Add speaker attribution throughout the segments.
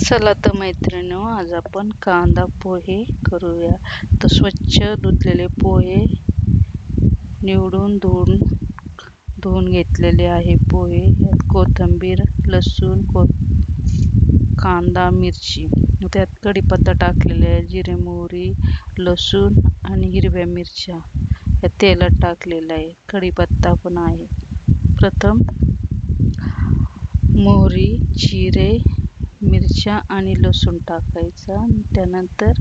Speaker 1: चला तर मैत्रिणी आज आपण कांदा पोहे करूया. तर स्वच्छ धुतलेले पोहे निवडून धुवून धुवून घेतलेले आहे पोहे. यात कोथिंबीर लसूण को कांदा मिरची. त्यात कढीपत्ता टाकलेले आहे जिरे मोहरी लसूण आणि हिरव्या मिरच्या. या तेलात टाकलेलं आहे कढीपत्ता पण आहे. प्रथम मोहरी जिरे मिरच्या आणि लसूण टाकायचा. त्यानंतर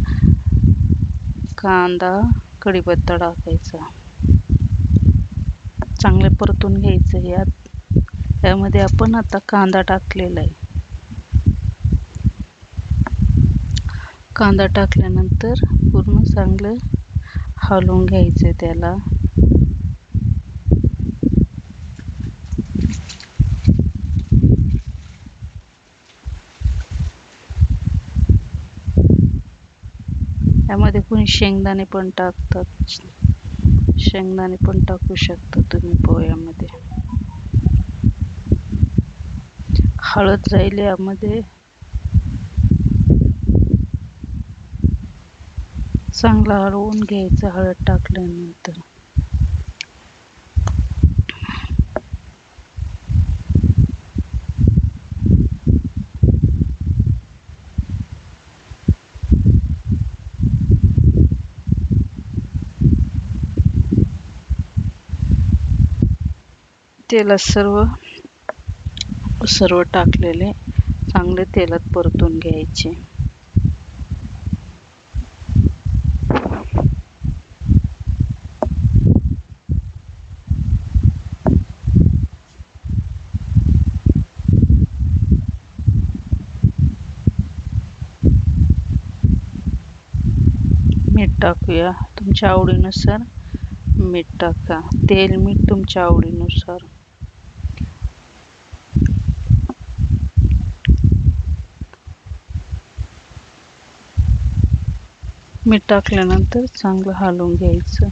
Speaker 1: कांदा कढीपत्ता टाकायचा. चांगले परतून घ्यायचं यात यामध्ये आपण आता कांदा टाकलेला आहे. कांदा टाकल्यानंतर पूर्ण चांगलं हलवून घ्यायचं त्याला. यामध्ये कोणी शेंगदाणे पण टाकतात. शेंगदाणे पण टाकू शकता तुम्ही पोह्यामध्ये. हळद राहील यामध्ये. चांगला हळवून घ्यायचं हळद टाकल्यानंतर. तेलात सर्व सर्व टाकलेले चांगले तेलात परतून घ्यायचे. मीठ टाकूया. तुमच्या आवडीनुसार मीठ टाका. तेल मीठ तुमच्या आवडीनुसार. मीठ टाकल्यानंतर चांगलं हलवून घ्यायचं.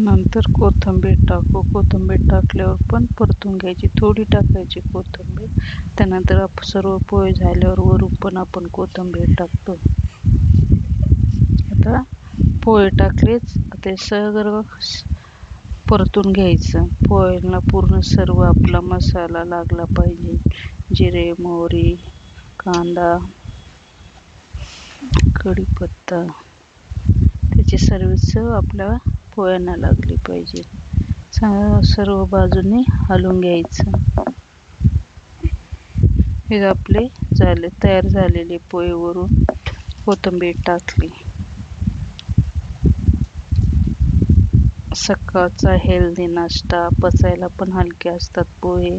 Speaker 1: नंतर कोथिंबीर टाकू. कोथिंबीर टाकल्यावर पण परतून घ्यायची. थोडी टाकायची कोथिंबीर. त्यानंतर सर्व पोहे झाल्यावर वरून पण आपण कोथिंबीर टाकतो. आता पोहे टाकलेच. ते सगळं परतून घ्यायचं. पोह्यांना पूर्ण सर्व आपला मसाला लागला पाहिजे. जिरे मोहरी कांदा कढीपत्ता. त्याची सर्व आपल्या पोह्यांना लागली पाहिजे. सर्व बाजूने हलवून घ्यायचं. हे आपले झाले तयार झालेले पोहेवरून कोथिंबीर टाकली. सकाळचा हेल्दी नाश्ता पचायला पण हलके असतात पोहे.